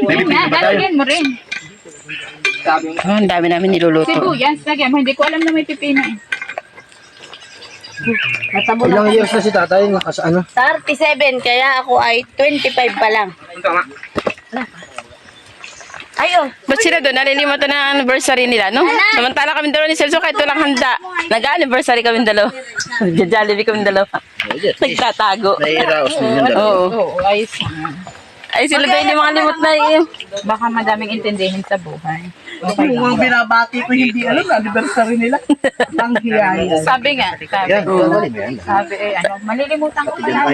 Yan na, lalagyan mo rin. Oh, ang dami namin niluluto. Sibuyas, lagyan mo. Hindi ko alam na may pipino eh. Ilang years na si tatay nakas ano? 37, kaya ako ay 25 pa lang. Ayun. Ba't sila doon? Nalilimutan na ang anniversary nila, no? Samantala kami dalawa ni Celso kahit walang handa. Nag-anniversary kami dalawa. Nag-jollibee kami dalawa. Nagtatago. Nairaos ninyo. Oo. Oo, ayos na. Ay, sila doon hindi mga limot na yun. Baka madaming intindihin sa buhay. Kung binabati ko hindi alam, anniversary nila. Nang hiyaya. Sabi nga, sabi, sabi eh, ano, malilimutan ko na.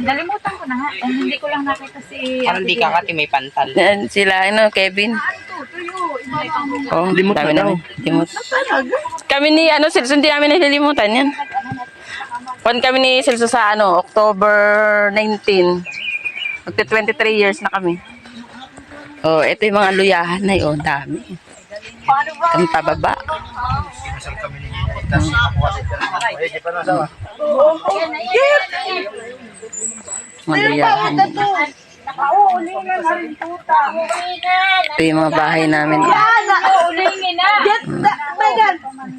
Nalimutan ko na nga. Eh, hindi ko lang nakita si... Parang di kakati may pantal. Yan, sila, ano, Kevin. Oh, Limot na daw. namin. Limot. Kami ni, ano, Celso, hindi namin nalilimutan yan. Pan kami ni Celso sa, ano, October 19. Magti 23 years na kami. Oh, ito yung mga luyahan na yun. Dami. Kami pababa. Mga luyahan. Ito yung mga bahay namin. Na! Get, Megan!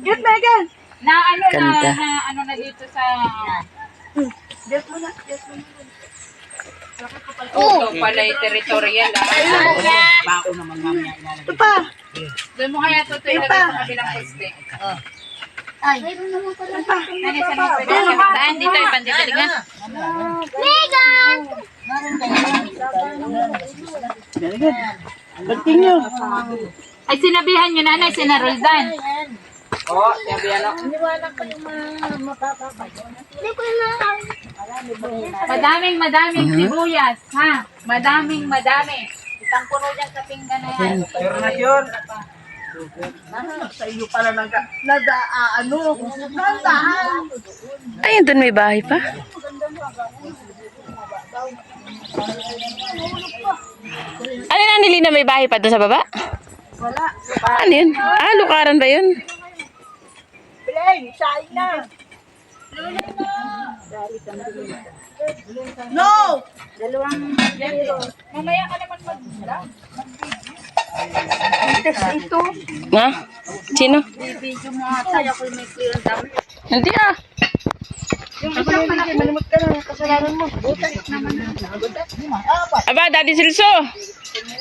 Get, Megan! Na ano na, Ganda. na ano na dito sa... Oo, oh, pala yung territorial ah. Ito pa! Doon mo kaya ito ito ilagay sa kabilang poste. Ay. Ano siya nang pwede saan? Dito, ipanditilig na. Continue. Ay, sinabihan nyo na, nanay, sinaroldan. Madaming madaming sibuyas, ha? Madaming madami. Isang puno dyan sa pinggan na yan. Pero na yun. Sa iyo pala nag nada ah, ano, nandahan. Ayun, doon may bahay pa. Ano na nili na may bahay pa doon sa baba? Wala. Ano yun? Ah, lukaran ba yun? Bilay, sain na. No! Mamaya ka naman mag Ha? Sino? Video mo ata, ako may. Hindi ah. Malimot ka na, kasalanan mo. Aba, Daddy Silso.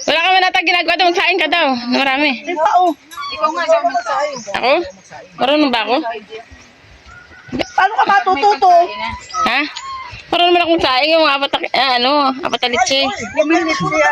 Wala ka man natang ginagawa doon. Magsain ka daw. Marami. Oh. Ikaw nga. Ako? Marunong ba ako? Paano ka matututo? Ha? Marunong naman akong saing yung mga apat, na- ah, ano, apat na litsi. Lumilit siya.